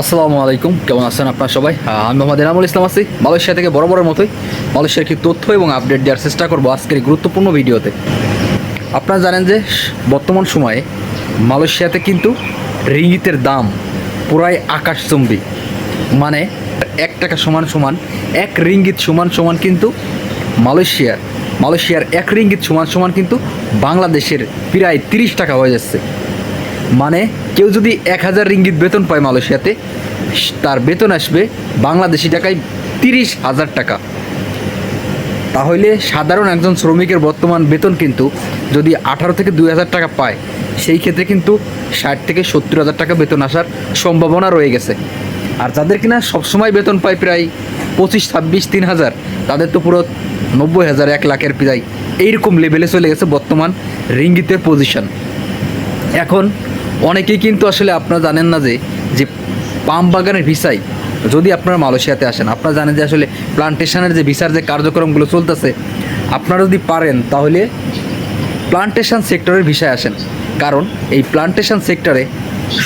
আসসালামু আলাইকুম। কেমন আছেন আপনার সবাই? আমি মোহাম্মদ এনামুল ইসলাম আছি। মালয়েশিয়া থেকে বড় বড় মতোই মালয়েশিয়ার কি তথ্য এবং আপডেট দেওয়ার চেষ্টা করব আজকের গুরুত্বপূর্ণ ভিডিওতে। আপনারা জানেন যে বর্তমান সময়ে মালয়েশিয়াতে কিন্তু রিঙ্গিতের দাম পুরাই আকাশচম্বী মানে এক টাকা সমান সমান, এক রিঙ্গিত সমান সমান কিন্তু মালয়েশিয়ার মালয়েশিয়ার এক রিঙ্গিত সমান সমান কিন্তু বাংলাদেশের প্রায় তিরিশ টাকা হয়ে যাচ্ছে। মানে কেউ যদি এক হাজার রিঙ্গিত বেতন পায় মালয়েশিয়াতে তার বেতন আসবে বাংলাদেশি টাকায় তিরিশ হাজার টাকা। তাহলে সাধারণ একজন শ্রমিকের বর্তমান বেতন কিন্তু যদি আঠারো থেকে দুই হাজার টাকা পায়, সেই ক্ষেত্রে কিন্তু ষাট থেকে সত্তর হাজার টাকা বেতন আসার সম্ভাবনা রয়ে গেছে। আর যাদের কিনা সবসময় বেতন পায় প্রায় পঁচিশ, ছাব্বিশ, তিন হাজার, তাদের তো পুরো নব্বই হাজার, এক লাখের প্রায় এইরকম লেভেলে চলে গেছে বর্তমান রিঙ্গিতের পজিশন এখন অনেকেই কিন্তু আসলে আপনারা জানেন না যে যে পাম বাগানের ভিসাই যদি আপনারা মালয়েশিয়াতে আসেন, আপনারা জানেন যে আসলে প্লান্টেশনের যে ভিসার যে কার্যক্রমগুলো চলতেছে, আপনারা যদি পারেন তাহলে প্লান্টেশন সেক্টরের ভিসায় আসেন। কারণ এই প্লান্টেশন সেক্টরে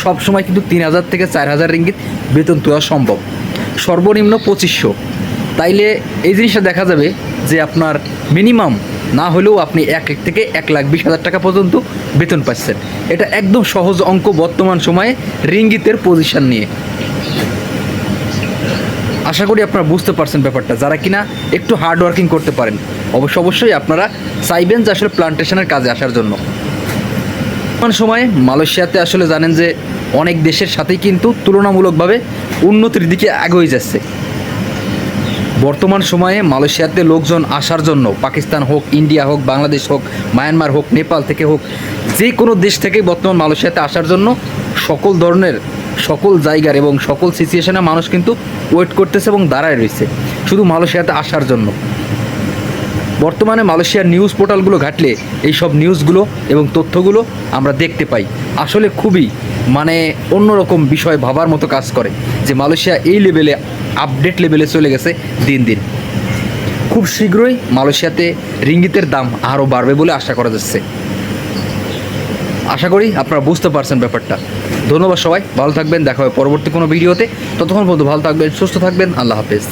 সবসময় কিন্তু তিন হাজার থেকে চার হাজার রিঙ্গিত বেতন দেওয়া সম্ভব। সর্বনিম্ন পঁচিশশো। তাইলে এই জিনিসটা দেখা যাবে যে আপনার মিনিমাম না হলেও আপনি এক লাখ থেকে এক লাখ বিশ হাজার টাকা পর্যন্ত বেতন পাচ্ছেন। এটা একদম সহজ অঙ্ক বর্তমান সময়ে রিঙ্গিতের পজিশন নিয়ে। আশা করি আপনারা বুঝতে পারছেন ব্যাপারটা। যারা কিনা একটু হার্ড ওয়ার্কিং করতে পারেন, অবশ্য অবশ্যই আপনারা চাইবেন যে আসলে প্লান্টেশনের কাজে আসার জন্য। বর্তমান সময়ে মালয়েশিয়াতে আসলে জানেন যে অনেক দেশের সাথেই কিন্তু তুলনামূলকভাবে উন্নতির দিকে এগিয়ে যাচ্ছে। বর্তমান সময়ে মালয়েশিয়াতে লোকজন আসার জন্য পাকিস্তান হোক, ইন্ডিয়া হোক, বাংলাদেশ হোক, মায়ানমার হোক, নেপাল থেকে হোক, যে কোনো দেশ থেকে বর্তমান মালয়েশিয়াতে আসার জন্য সকল ধরনের, সকল জায়গার এবং সকল সিচুয়েশনে মানুষ কিন্তু ওয়েট করতেছে এবং দাঁড়ায় রয়েছে। শুধু মালয়েশিয়াতে আসার জন্য। বর্তমানে মালয়েশিয়ার নিউজ পোর্টালগুলো ঘাটলে এই সব নিউজগুলো এবং তথ্যগুলো আমরা দেখতে পাই। আসলে খুবই মানে অন্যরকম বিষয় ভাবার মতো কাজ করে যে মালয়েশিয়া এই লেভেলে আপডেট লেভেলে চলে গেছে দিন দিন। খুব শীঘ্রই মালয়েশিয়াতে রিঙ্গিতের দাম আরও বাড়বে বলে আশা করা যাচ্ছে। আশা করি আপনারা বুঝতে পারছেন ব্যাপারটা। ধন্যবাদ সবাই, ভালো থাকবেন, দেখা হবে পরবর্তী কোনো ভিডিওতে। ততক্ষণ পর্যন্ত ভালো থাকবেন, সুস্থ থাকবেন, আল্লাহ হাফেজ।